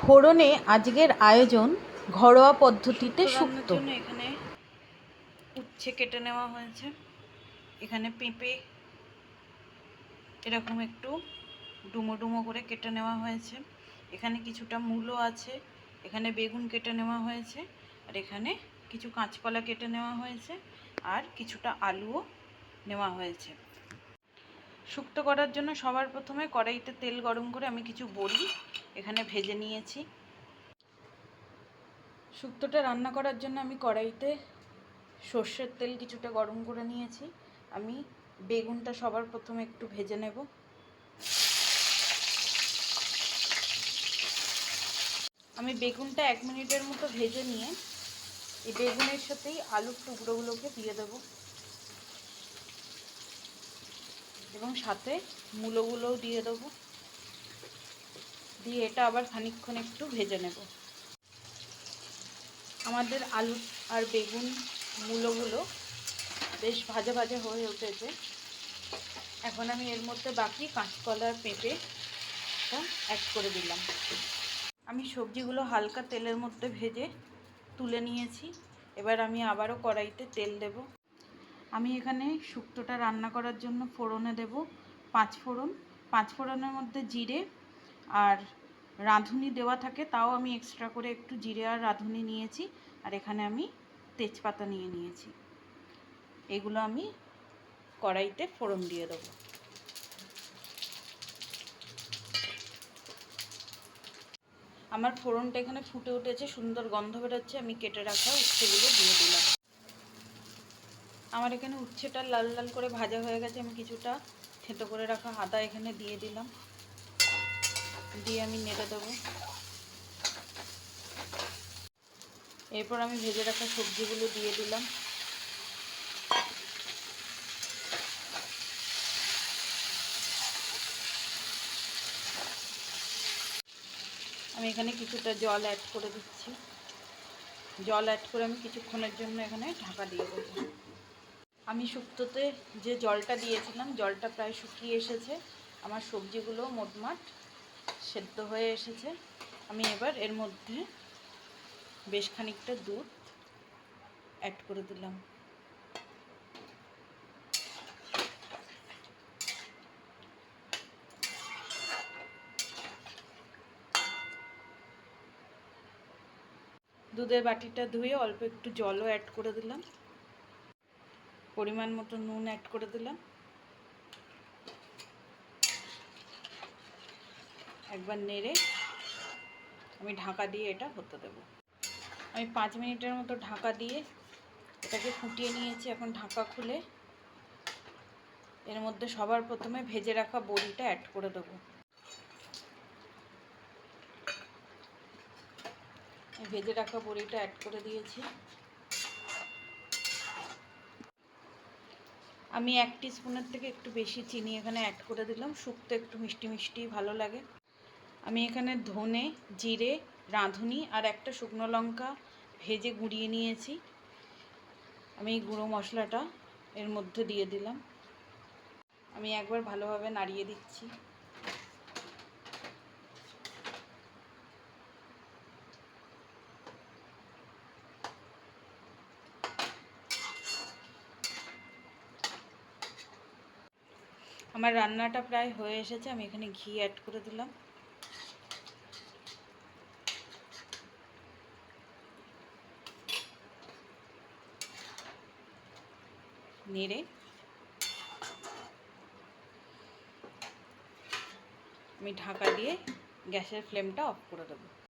ফোড়নে আজকের আয়োজন ঘরোয়া পদ্ধতিতে শুক্তো এখানে উচ্ছে কেটে নেওয়া হয়েছে। এখানে পেঁপে এরকম একটু ডুমো ডুমো করে কেটে নেওয়া হয়েছে। এখানে কিছুটা মূলো আছে এখানে বেগুন কেটে নেওয়া হয়েছে আর এখানে কিছু কাঁচকলা কেটে নেওয়া হয়েছে আর কিছুটা আলুও নেওয়া হয়েছে। শুক্তো করার জন্য সবার প্রথমে কড়াইতে তেল গরম করে আমি কিছু বড়ি এখানে ভেজে নিয়েছি। শুক্তোটা রান্না করার জন্য আমি কড়াইতে সর্ষের তেল কিছুটা গরম করে নিয়েছি। আমি বেগুনটা সবার প্রথমে একটু ভেজে নেব। আমি বেগুনটা এক মিনিটের মতো ভেজে নিয়ে এই বেগুনের সাথেই আলুর টুকরোগুলোকে দিয়ে দেব। এবং সাথে মূলোগুলোও দিয়ে দেবো। দিয়ে এটা আবার খানিকক্ষণ একটু ভেজে নেব। আমাদের আলু আর বেগুন মূলোগুলো বেশ ভাজা ভাজা হয়ে উঠেছে। এখন আমি এর মধ্যে বাকি কাঁচকলার পেঁপেটা অ্যাড করে দিলাম। আমি সবজিগুলো হালকা তেলের মধ্যে ভেজে তুলে নিয়েছি। এবার আমি আবারও কড়াইতে তেল দেব। আমি এখানে শুক্তোটা রান্না করার জন্য ফোড়নে দেব পাঁচ ফোড়ন। পাঁচ ফোড়নের মধ্যে জিরে আর রাঁধুনি দেওয়া থাকে, তাও আমি এক্সট্রা করে একটু জিরে আর রাঁধুনি নিয়েছি আর এখানে আমি তেজপাতা নিয়ে নিয়েছি। এগুলো আমি কড়াইতে ফোড়ন দিয়ে দেবো। আমার ফোড়নটা এখানে ফুটে উঠেছে, সুন্দর গন্ধ বেরোচ্ছে, আমি কেটে রাখা উচ্ছেগুলো দিয়ে দিলাম। আমার এখানে উচ্ছেটা লাল লাল করে ভাজা হয়ে গেছে, আমি কিছুটা থেতো করে রাখা আদা এখানে দিয়ে দিলাম। দিয়ে আমি নেড়ে দেবো। এরপর আমি ভেজে রাখা সবজিগুলো দিয়ে দিলাম। আমি এখানে কিছুটা জল অ্যাড করে দিচ্ছি। জল অ্যাড করে আমি কিছুক্ষণের জন্য এখানে ঢাকা দিয়ে দেবো। আমি শুক্তোতে যে জলটা দিয়েছিলাম, জলটা প্রায় শুকিয়ে এসেছে। আমার সবজিগুলো মোটমাট সেদ্ধ হয়ে এসেছে। আমি এবার এর মধ্যে বেশ খানিকটা দুধ অ্যাড করে দিলাম। দুধের বাটিটা ধুয়ে অল্প একটু জলও অ্যাড করে দিলাম। পরিমাণ মতো নুন অ্যাড করে দিলাম। একবার নেড়ে আমি ঢাকা দিয়ে এটা হতে দেবো। আমি পাঁচ মিনিটের মতো ঢাকা দিয়ে এটাকে ফুটিয়ে নিয়েছি এখন ঢাকা খুলে। এর মধ্যে সবার প্রথমে ভেজে রাখা বড়িটা অ্যাড করে দেবো। ভেজে রাখা বড়িটা অ্যাড করে দিয়েছি। আমি এক স্পুনের থেকে একটু বেশি চিনি এখানে অ্যাড করে দিলাম। শুক্তো একটু মিষ্টি মিষ্টি, ভালো লাগে। আমি এখানে ধনে, জিরে, রাঁধুনি আর একটা শুকনো লঙ্কা ভেজে গুঁড়িয়ে নিয়েছি। আমি গুঁড়ো মশলাটা এর মধ্যে দিয়ে দিলাম। আমি একবার ভালোভাবে নাড়িয়ে দিচ্ছি। আমার রান্নাটা প্রায় হয়ে এসেছে, আমি এখানে ঘি অ্যাড করে দিলাম। নেড়ে। আমি ঢাকা দিয়ে গ্যাসের ফ্লেমটা অফ করে দেবো।